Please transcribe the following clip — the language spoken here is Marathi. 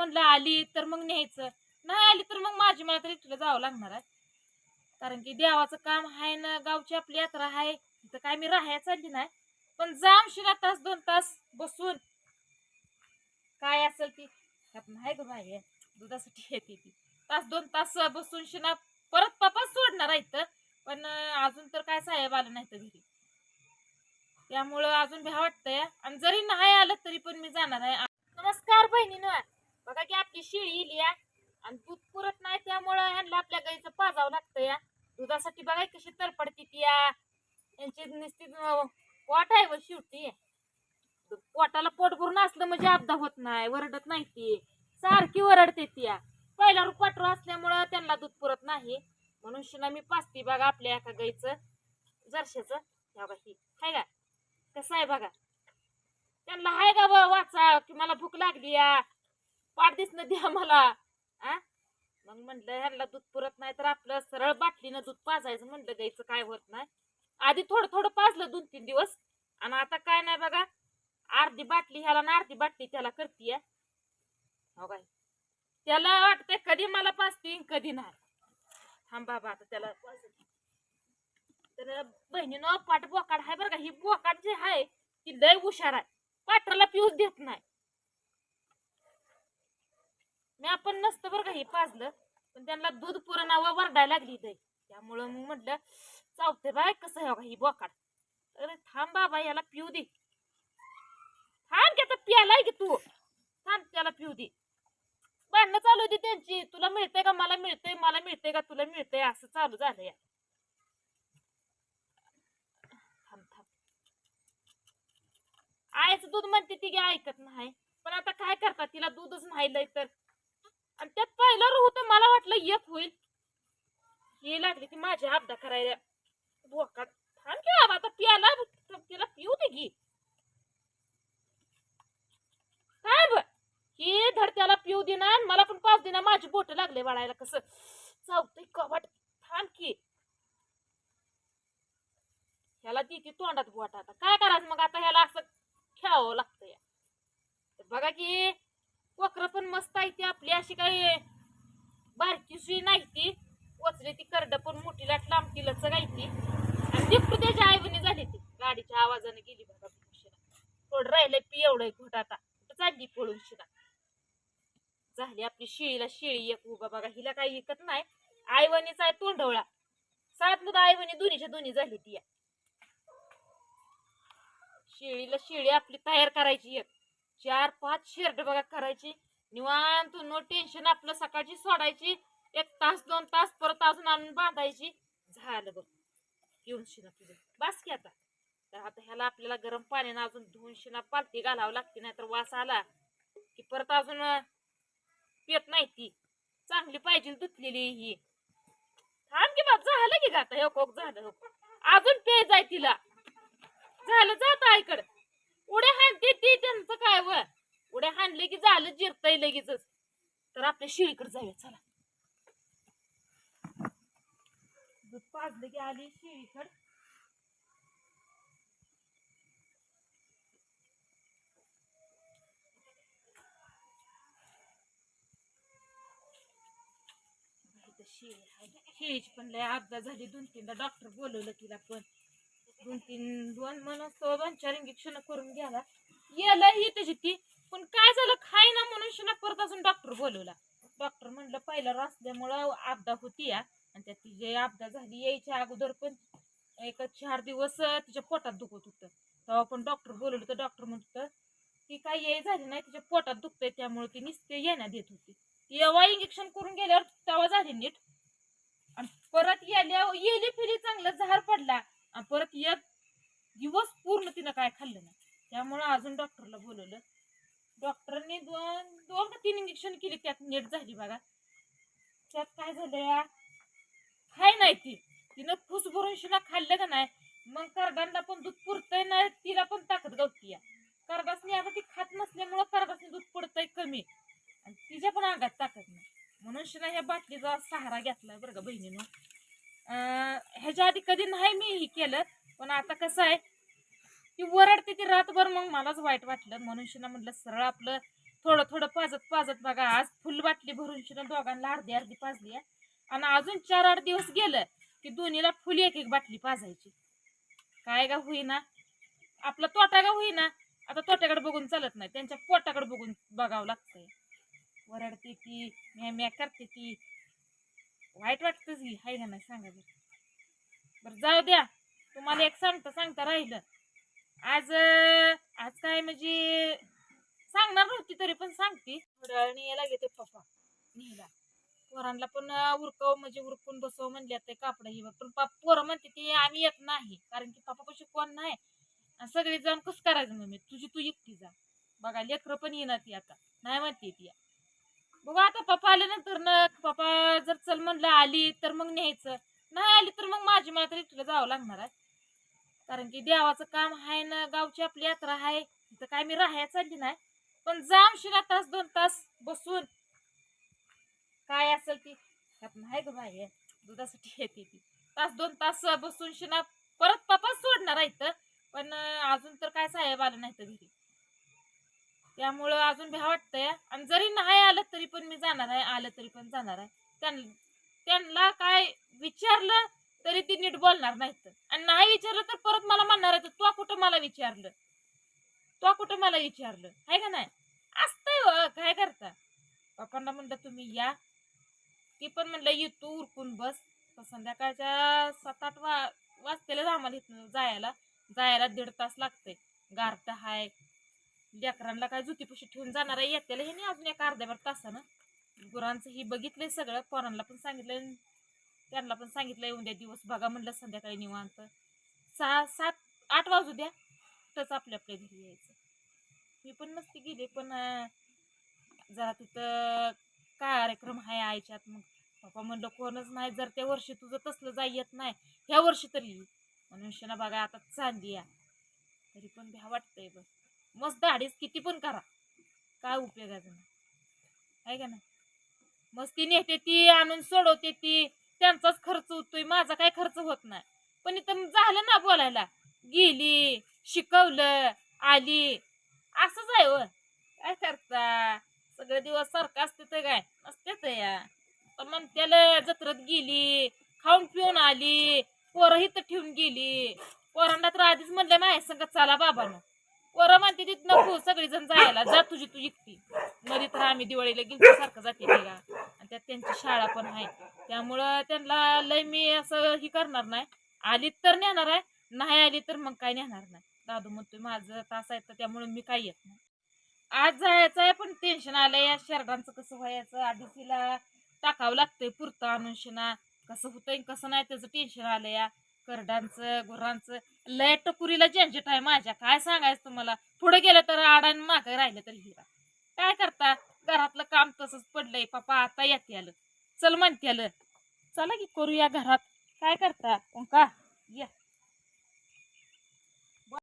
म्हणलं आली तर मग न्यायचं. नाही आली तर मग माझी मला तरी तुला जावं लागणार आहे. कारण की देवाचं काम आहे ना गावची आपली यात्रा आहे तिथं काय मी राहायला चालली नाही. पण जाम तास दोन तास बसून. काय असेल ती? नाही गो बाई दुधासाठी येते ती. तास दोन तास बसून शिना परत पप्पा सोडणार आहे इथं पण अजून तर काय साहेब आलं नाही तर घरी. त्यामुळं अजून भ्या वाटतंय. आणि जरी नाही आलं तरी पण मी जाणार आहे. नमस्कार बहिणीनं. बघा की आपली शिळी इली आणि दूध पुरत नाही त्यामुळं ह्यांना आपल्या गाईचं पाजावं लागतं या. दुधासाठी बघा कशी तरपडती ती या. यांची नुसती पोट आहे व शेवटी. पोटाला पोट भरून असलं म्हणजे अपदा होत नाही वरडत नाही ती. सारखी वरडते ती या. पहिला रुपाटर असल्यामुळं त्यांना दूध पुरत नाही. म्हणून शिना मी पाचती बघा आपल्या एका गाईचं जरशाचं. ह्या बघा ही. हाय का? कसं आहे बघा? त्यांना हाय का वाचा? की मला भूक लागली या. पाठ दिसणं द्या मला. आ? मग म्हणलं ह्यांना दूध पुरत नाही तर आपलं सरळ बाटलीनं दूध पाजायचं म्हणलं गाईचं काय होत नाही. आधी थोडं थोडं पाजलं दोन तीन दिवस. आणि आता काय नाही बघा अर्धी बाटली ह्याला ना अर्धी बाटली त्याला करतीय. हो काय त्याला वाटतंय कधी मला पाजते कधी नाही. थांब बाबा आता त्याला तर बहिणीनं पाट बोकाड आहे बरं का. ही बोकाड जे आहे ती लय हुशार आहे. पाटाला पिऊच देत नाही. मी आपण नसतं बरं का हे पाजलं पण त्यांना दूध पुरणावं वरडायला लागली इथे. त्यामुळं मग म्हटलं चावते बाय कसं आहे बघा ही बोकाड. अरे थांब बाबा याला पिऊ दे. थांब की आता प्यालाय की तू. थांब त्याला पिऊ दे. भांडणं चालू होती त्यांची. तुला मिळतंय का? मला मिळतंय. मला मिळतंय का? तुला मिळतंय. असं चालू झालं या. थांब थांब. आईचं दूध म्हणते ती गे ऐकत नाही. पण आता काय करतात? तिला दूधच नाही लय तर. आणि त्यात पाहिलं होतं मला वाटलं एक होईल. हे लागली ती माझ्या अपदा करायला. बोकाड थांब की बाबा आता पियाला तिला पिऊ दे की. काय ब? ही धड त्याला पिऊ दे ना आणि मला पण पाच देना माझी बोट लागले वाळायला कसं. चावतंय कवाट थांब की. ह्याला ती ती तोंडात बोट आता. काय करायचं मग आता? ह्याला असं खेळावं लागतं बघा की वक्र पण मस्त आहे ती आपली अशी काही बारकी सुई नाही ती. वचली ती करड पण मोठी लाट लांबती लचक आहे ती. आणि दिपटू त्याच्या आईवणी झाली ती. गाडीच्या आवाजाने गेली बघा थोडं राहिलंय पी एवढं घोट आता. कुठं चालली पळून शिरा झाली आपली शिळीला शिळी एक उभा बघा. हिला काही विकत नाही. आईवणीचा आहे तोंडवळा. सात मुलं आईवणी दोन्हीच्या दोन्ही झाली ती शिळीला शिळी आपली तयार करायची एक. चार पाच शेरड बघा करायची. निवांत नो टेन्शन आपलं सकाळची सोडायची. एक तास दोन तास परत अजून आणून बांधायची. झालं बघ. घेऊन शिना तुझं. बस की आता. तर आता ह्याला आपल्याला गरम पाण्यानं अजून धुवून शिना पालती घालावं लागते नाहीतर वास आला की परत अजून पेत नाही ती. चांगली पाहिजे धुतलेली ही. थांब की बा झालं की गाता हो कोक झालं हो. अजून पे जाय तिला. झालं जात आईकडं उड्या हाणते ती त्यांचं काय व उड्या हाणले की झालं जिरतय लगेच तर आपल्या शिळीकडे जाऊया चला. दूध पाजलं की आली शिळीकड. इथं शेळीची पण लय अपघात झाली. दोन तीनदा डॉक्टर बोलवलं तिला पण. दोन तीन दोन म्हणून तो दोन चार इंजेक्शन करून घ्याला याला ही त्याची ती पण काय झालं खाय ना म्हणून शिना परत अजून डॉक्टर बोलवला. डॉक्टर म्हणलं पहिलं रस्त्यामुळं आपदा होती या. आणि त्या तिची आपदा झाली यायच्या अगोदर पण एक चार दिवस तिच्या पोटात दुखत होतं. तेव्हा पण डॉक्टर बोलवलं तर डॉक्टर म्हणत ती काही ये झाली नाही तिच्या पोटात दुखतंय त्यामुळे ती नुसते येण्यात देत होती. तेव्हा इंजेक्शन करून गेल्यावर तेव्हा झाली नीट. आणि परत येल्या येली फिरी चांगलं झार पडला. आणि परत एक दिवस पूर्ण तिनं काय खाल्लं नाही. त्यामुळं अजून डॉक्टरला बोलवलं डॉक्टरांनी दोन दोन का तीन इंजेक्शन केली त्यात नीट झाली बघा. त्यात काय झालं या खाय नाही ती. तिनं फुस भरून शिला खाल्लं का नाही? मग करडांना पण दूध पुरतंय नाही तिला पण ताकद गवती या. करडासनी आता ती खात नसल्यामुळं करडासनी दूध पडतंय कमी. आणि तिच्या पण अंगात ताकद नाही. म्हणून शिला ह्या बाटलीचा सहारा घेतलाय बरं का बहिणीनं. ह्याच्या आधी कधी नाही मी हे केलं पण आता कसं आहे ती वरडते ती रातभर. मग मलाच वाईट वाटलं. म्हणून शिना म्हटलं सरळ आपलं थोडं थोडं पाजत पाजत बघा. आज फुल बाटली भरून शिना दोघांना अर्धी अर्धी पाजली आहे. आणि अजून चार आठ दिवस गेलं की दोन्हीला फुल एक एक बाटली पाजायची. काय का होईना. आपला तोटा का होईना. आता तोट्याकडे बघून चालत नाही. त्यांच्या पोटाकडे बघून बघावं लागतंय. वरडते ती म्या म्या करते ती. वाईट वाटतंच की हाय का नाही सांगा बरं. बरं जाऊ द्या. तुम्हाला एक सांगता सांगता राहिलं. आज आज काय म्हणजे सांगणार नव्हती तरी पण सांगते. थोड्या घेते पप्पा. नेहला पोरांना पण उरकव म्हणजे उरकून बसव म्हणले ते कापड ही पण पा- पोरं म्हणते ते आम्ही येत नाही. कारण की पप्पा कशी कोण नाही. आणि सगळे जाऊन कसं करायचं मग मी तुझी तू एकटी जा. बघा लेकरं पण येणार ती आता. नाही म्हणते ती. बघू आता पप्पा आल्यानंतर ना पप्पा जर चल म्हणलं आली तर मग न्यायचं. नाही आली तर मग माझी मला तरी तुला जावं लागणार आहे. कारण की देवाचं काम आहे ना गावची आपली यात्रा आहे तर काय मी राहायला चालली नाही. पण जामशिला तास दोन तास बसून काय असेल ती नाही ग बाई दुधासाठी येते ती. तास दोन तास बसून शिना परत पापा सोडणार आहे तर पण अजून तर काय साहेब आलं नाही तर घरी. त्यामुळं अजून भ्या वाटतंय आणि जरी नाही आलं तरी पण मी जाणार आहे आलं तरी पण जाणार आहे. त्यां- त्यांना काय विचारलं तरी ती नीट बोलणार नाहीत आणि नाही विचारलं तर परत मला म्हणणार आहे तू कुठं मला विचारलं? तू कुठं मला विचारलं? आहे का नाही? असतंय काय करता? पप्पांना म्हणलं तुम्ही या. ती पण म्हणलं ये तू उरकून बस. संध्याकाळच्या सात आठ वा वाजतेलाच आम्हाला इथनं जायला. जायला दीड तास लागते गारट हाय. लेकरांना काय जुतीपुशी ठेवून जाणार आहे? येत्याला हे नाही अजून एका अर्ध्याभर तासानं. गुरांचं ही बघितलंय सगळं. पोरांना पण सांगितलंय. त्यांना पण सांगितलंय उद्या दिवस बघा म्हणलं संध्याकाळी निवांत. सहा सात आठ वाजू द्या तसं आपल्या आपल्या घरी यायचं. मी पण नसती गेली पण जरा तिथं कार्यक्रम आहे आईच्यात मग पप्पा म्हणलं कोणच नाही जर त्या वर्षी तुझं तसलं जाई येत नाही ह्या वर्षी तरी मनुष्यानं म्हणून बघा आता चांदी या. तरी पण भ्या वाटतंय बघ. मस्त दाढीच किती पण करा. काय उपयोगाचं नाही. आहे का ना मस्ती नेते ती आणून सोडवते ती त्यांचाच खर्च होतोय माझा काय खर्च होत नाही. पण इथं झालं ना बोलायला गेली शिकवलं आली असंच आहे व काय करता? सगळे दिवस सारखं असते तर काय? नसते तर या. पण मग त्याला जत्रेत गेली खाऊन पिऊन आली पोरं इथं ठेवून गेली. पोरांना तर आधीच म्हणलं माझ्या संगत चाला बाबानं. पोरं म्हणते तिथं नको सगळीजण जायला जा तुझी तू एकटी. मध्ये तर आम्ही दिवाळीला गेलो सारखं जाते तिला त्यात त्यांची शाळा पण आहे. त्यामुळं त्यांना लय मी असं ही करणार नाही. आली तर नेणार आहे नाही आली तर मग काय नेणार नाही. दादू म्हणतोय माझं तास आहे तर त्यामुळे मी काय येत नाही. आज जायचं आहे पण टेन्शन आलंय. या शर्टांचं कसं व्हायचं? आधी तिला टाकावं लागतंय पुरतं आणून शिना. कसं होतंय कसं नाही त्याचं टेन्शन आलं या करडांचं गुरांचं. लय टपुरीला झंझट आहे माझ्या. काय सांगायचं तुम्हाला? पुढे गेलं तर आडान मागे राहिलं तर हिरा. काय करता? काम तसंच पडलंय. पप्पा आता येते आलं चल म्हणते आलं चला की करूया घरात. काय करता? का